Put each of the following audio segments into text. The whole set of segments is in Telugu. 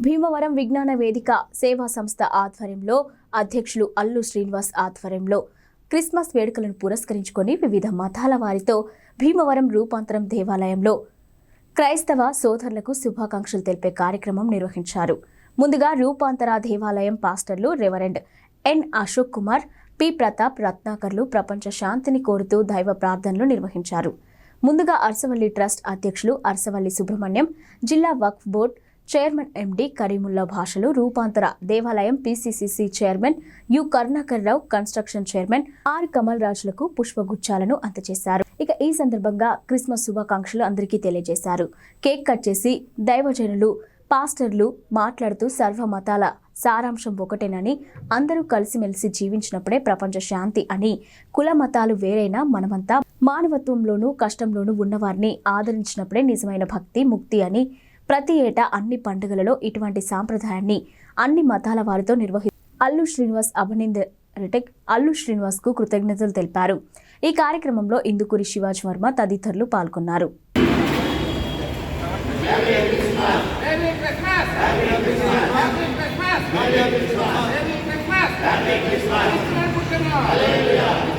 భీమవరం విజ్ఞాన వేదిక సేవా సంస్థ ఆధ్వర్యంలో అధ్యక్షులు అల్లు శ్రీనివాస్ ఆధ్వర్యంలో క్రిస్మస్ వేడుకలను పురస్కరించుకొని వివిధ మతాల వారితో భీమవరం రూపాంతరం దేవాలయంలో క్రైస్తవ సోదరులకు శుభాకాంక్షలు తెలిపే కార్యక్రమం నిర్వహించారు. ముందుగా రూపాంతర దేవాలయం పాస్టర్లు reverend N Ashok Kumar P Pratap రత్నాకర్లు ప్రపంచ శాంతిని కోరుతూ దైవ ప్రార్థనలు నిర్వహించారు. ముందుగా అర్సవల్లి ట్రస్ట్ అధ్యక్షులు అర్సవల్లి సుబ్రహ్మణ్యం జిల్లా వక్ఫ్ బోర్డ్ చైర్మన్ ఎండి కరీముల్లా భాషలు రూపాంతర దేవాలయం PCCC chairman U Karunakar Rao construction chairman R Kamal రాజులకు పుష్పగుచ్చాలను అందజేశారు. ఇక ఈ సందర్భంగా క్రిస్మస్ శుభాకాంక్షలు అందరికీ తెలియజేశారు. కేక్ కట్ చేసి దైవజనులు పాస్టర్లు మాట్లాడుతూ సర్వ మతాల సారాంశం ఒకటేనని అందరూ కలిసిమెలిసి జీవించినప్పుడే ప్రపంచ శాంతి అని కుల మతాలు వేరైనా మనమంతా మానవత్వంలోనూ కష్టంలోనూ ఉన్నవారిని ఆదరించినప్పుడే నిజమైన భక్తి ముక్తి అని ప్రతి ఏటా అన్ని పండుగలలో ఇటువంటి సాంప్రదాయాన్ని అన్ని మతాల వారితో నిర్వహి అల్లు శ్రీనివాస్ అభినంద రిటెక్ అల్లు శ్రీనివాస్కు కృతజ్ఞతలు తెలిపారు ఈ కార్యక్రమంలో ఇందుకూరి శివాజ్ వర్మ తదితరులు పాల్గొన్నారు Hallelujah.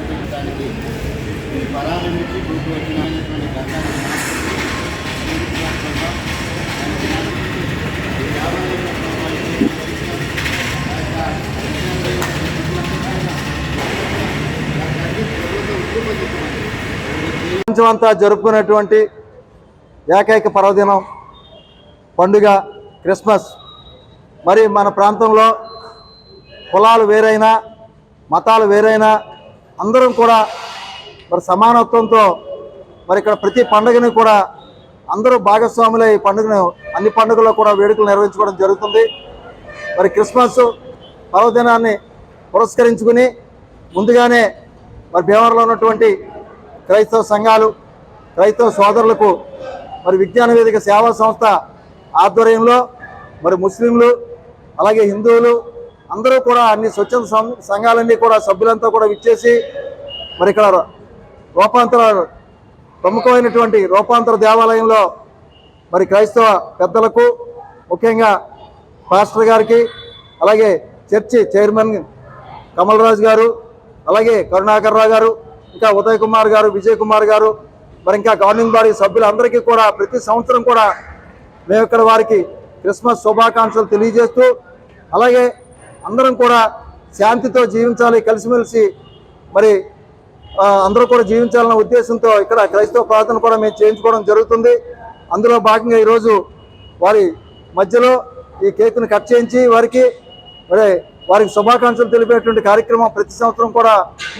చూపించడానికి ఆధ్యాత్మించడానికి ఈ పరాల నుంచి కూర్చు వచ్చినటువంటి గతాన్ని ప్రపంచమంతా జరుపుకునేటువంటి ఏకైక పర్వదినం పండుగ క్రిస్మస్. మరి మన ప్రాంతంలో కులాలు వేరైనా మతాలు వేరైనా అందరం కూడా మరి సమానత్వంతో మరి ఇక్కడ ప్రతి పండుగని కూడా అందరూ భాగస్వాములు ఈ పండుగను అన్ని పండుగల్లో కూడా వేడుకలు నిర్వహించుకోవడం జరుగుతుంది. మరి క్రిస్మస్ పర్వదినాన్ని పురస్కరించుకుని ముందుగానే మరి భీమవరంలో ఉన్నటువంటి క్రైస్తవ సంఘాలు క్రైస్తవ సోదరులకు మరి విజ్ఞాన వేదిక సేవా సంస్థ ఆధ్వర్యంలో మరి ముస్లింలు అలాగే హిందువులు అందరూ కూడా అన్ని స్వచ్ఛంద సంఘాలన్నీ కూడా సభ్యులంతా కూడా విచ్చేసి మరి ఇక్కడ రూపాంతర ప్రముఖమైనటువంటి రూపాంతర దేవాలయంలో మరి క్రైస్తవ పెద్దలకు ముఖ్యంగా పాస్టర్ గారికి అలాగే చర్చి చైర్మన్ కమల్ రాజు గారు అలాగే కరుణాకర్ రావు గారు ఇంకా ఉదయ్ కుమార్ గారు విజయ్ కుమార్ గారు మరి ఇంకా గవర్నింగ్ బాడీ సభ్యులందరికీ కూడా ప్రతి సంవత్సరం కూడా మేము ఇక్కడ వారికి క్రిస్మస్ శుభాకాంక్షలు తెలియజేస్తూ అలాగే అందరం కూడా శాంతితో జీవించాలి కలిసిమెలిసి మరి అందరూ కూడా జీవించాలన్న ఉద్దేశంతో ఇక్కడ క్రైస్తవ ప్రార్థన కూడా మేము చేయించుకోవడం జరుగుతుంది. అందులో భాగంగా ఈరోజు వారి మధ్యలో ఈ కేక్ను కట్ చేయించి వారికి మరి వారికి శుభాకాంక్షలు తెలిపేటువంటి కార్యక్రమం ప్రతి సంవత్సరం కూడా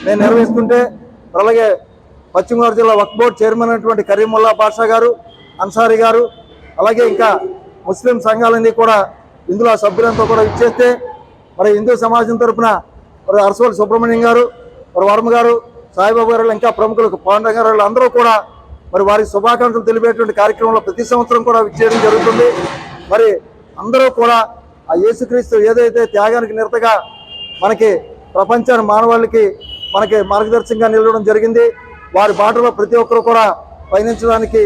మేము నిర్వహిస్తుంటే అలాగే పశ్చిమ గోదావరి జిల్లా వక్ బోర్డ్ చైర్మన్ అయినటువంటి కరీముల్లా బాషా గారు అన్సారీ గారు అలాగే ఇంకా ముస్లిం సంఘాలన్నీ కూడా ఇందులో సభ్యులంతా కూడా ఇచ్చేస్తే మరి హిందూ సమాజం తరపున మరి అరసవల్లి సుబ్రహ్మణ్యం గారు మరి వర్మ గారు సాయిబాబు గారు ఇంకా ప్రముఖులకు పవన్ గారు అందరూ కూడా మరి వారి శుభాకాంక్షలు తెలిపేటువంటి కార్యక్రమంలో ప్రతి సంవత్సరం కూడా విచ్చేయడం జరుగుతుంది. మరి అందరూ కూడా ఆ యేసుక్రీస్తు ఏదైతే త్యాగానికి నిరతగా మనకి ప్రపంచాన్ని మానవాళికి మనకి మార్గదర్శకంగా నిలవడం జరిగింది వారి బాటలో ప్రతి ఒక్కరు కూడా పయనించడానికి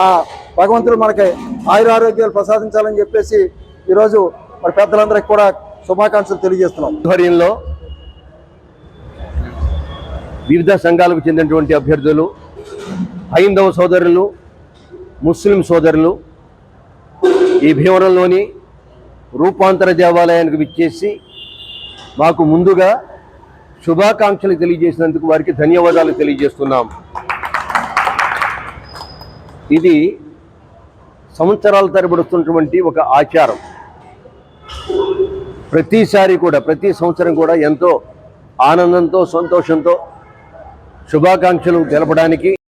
ఆ భగవంతుడు మనకి ఆయుర ఆరోగ్యాలు ప్రసాదించాలని చెప్పేసి ఈరోజు మరి పెద్దలందరికీ కూడా శుభాకాంక్షలు తెలియజేస్తున్నాం. ఆధ్వర్యంలో వివిధ సంఘాలకు చెందినటువంటి అభ్యర్థులు హైందవ సోదరులు ముస్లిం సోదరులు ఈ భీమవరంలోని రూపాంతర దేవాలయానికి విచ్చేసి మాకు ముందుగా శుభాకాంక్షలు తెలియజేసినందుకు వారికి ధన్యవాదాలు తెలియజేస్తున్నాం. ఇది సంవత్సరాల తరబడుతున్నటువంటి ఒక ఆచారం. ప్రతిసారి కూడా ప్రతి సంవత్సరం కూడా ఎంతో ఆనందంతో సంతోషంతో శుభాకాంక్షలు తెలపడానికి